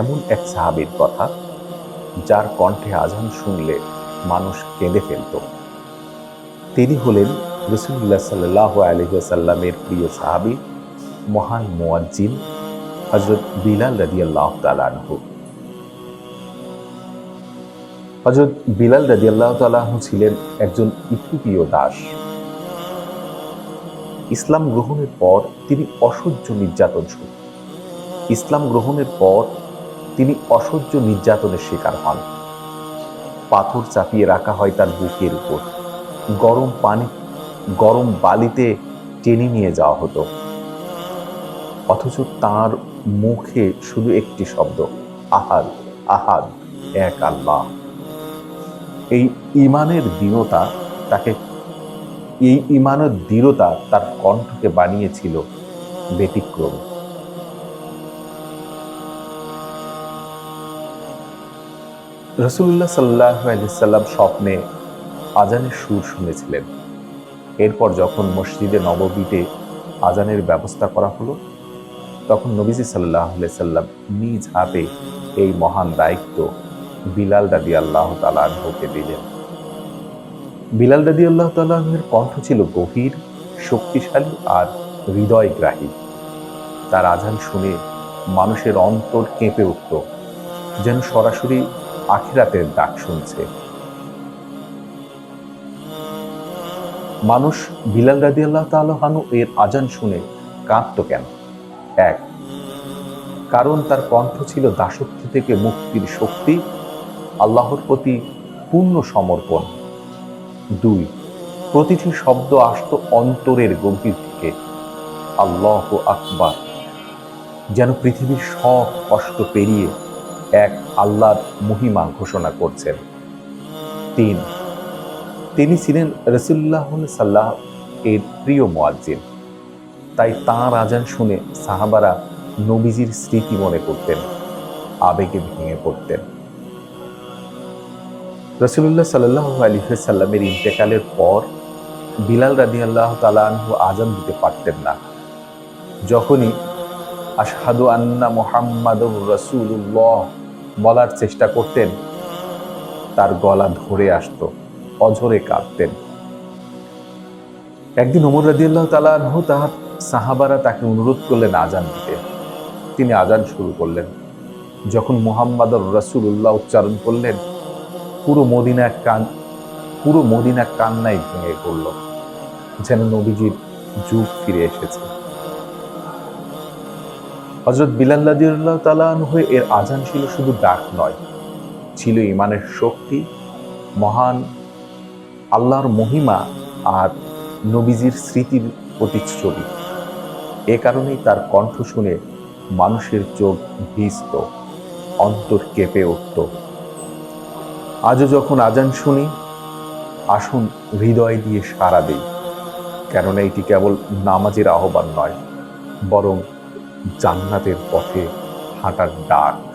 এমন এক সাহাবীর কথা, যার কণ্ঠে আজান শুনলে মানুষ কেঁদে ফেলত। তিনি হলেন রসুল্লাহ সাল্লাহ আলহিসাল্লামের প্রিয় সাহাবি, মহান মোয়াজ্জিন হজরত বিলাল রাদিয়াল্লাহ তালানহু হজরত বিলাল রাদিয়াল্লাহ তালাহু ছিলেন একজন ইথিওপীয় দাস। ইসলাম গ্রহণের পর তিনি অসহ্য নির্যাতন শুরু ইসলাম গ্রহণের পর তিনি অসহ্য নির্যাতনের শিকার হন। পাথর চাপিয়ে রাখা হয় তার বুকের উপর। গরম পানি, গরম বালিতে টেনে নিয়ে যাওয়া হতো। অথচ তার মুখে শুধু একটি শব্দ, আহাদ আহাদ, এক আল্লাহ। এই ইমানের দৃঢ়তা তাকে, এই ইমানের দৃঢ়তা তার কণ্ঠকে বানিয়েছিল ব্যতিক্রম। রসুল্লাহ সাল্লাহ সাল্লাম স্বপ্নে আজানের সুর শুনেছিলেন। এরপর যখন মসজিদে নববীতে আজানের ব্যবস্থা করা হলো, তখন নবীজি সাল্লাহ সাল্লাম নিজ হাতে এই মহান দায়িত্ব বিলাল দাদি আল্লাহ তালাহকে দিলেন। বিলাল দাদি আল্লাহ তালাহের কণ্ঠ ছিল গভীর, শক্তিশালী আর হৃদয়গ্রাহী। তার আজান শুনে মানুষের অন্তর কেঁপে উঠত যেন সরাসরি আখিরাতের ডাক শুনছে। মানুষ বিলাল রাদি আল্লাহ তালহানু এর আজান শুনে কাঁদত কেন? এক, কারণ তার কণ্ঠ ছিল দাসত্ব থেকে মুক্তির শক্তি, আল্লাহর প্রতি পূর্ণ সমর্পণ। দুই, প্রতিটি শব্দ আসত অন্তরের গভীর থেকে আল্লাহ আকবার, যেন পৃথিবীর সব কষ্ট পেরিয়ে এক আল্লাহর মহিমা ঘোষণা করছেন। তিন, তিনি ছিলেন রসুল্লাহ সাল্লাহ এর প্রিয় মোয়াজ্জিন। তাই তাঁর আজান শুনে সাহাবারা নবীজির স্মৃতি মনে করতেন, আবেগে ভেঙে পড়তেন। রসুল্লাহ সাল্লাহ আলী সাল্লামের ইন্তেকালের পর বিলাল রাদি আল্লাহ তালাহু আজান দিতে পারতেন না। যখনই আশহাদু আন্না মোহাম্মদ রসুল্লাহ বলার চেষ্টা করতেন। তার গলা ধরে আসতো, অঝরে কাঁদতেন। একদিন ওমর রাদিয়াল্লাহ তালাহ তাহার সাহাবারা তাকে অনুরোধ করলেন আজান দিতে। তিনি আজান শুরু করলেন। যখন মোহাম্মদ রসুল্লাহ উচ্চারণ করলেন, পুরো মদিনা কান, পুরো মদিনা কান্নায় ভেঙে পড়ল। যেন নবীজির যুগ ফিরে এসেছে। হজরত বিলাল্লাহ তালান হয়ে এর আজান ছিল শুধু ডাক নয়, ছিল ইমানের শক্তি, মহান আল্লাহর মহিমা আর নবীজির স্মৃতির প্রতিচ্ছবি। এ কারণেই তার কণ্ঠ শুনে মানুষের চোখ ভিজত, অন্তর কেঁপে উঠত। আজও যখন আজান শুনি, আসুন হৃদয় দিয়ে সাড়া দিই, কেননা এটি কেবল নামাজের আহ্বান নয়, বরং জান্নাতের পথে হাঁটার ডাক।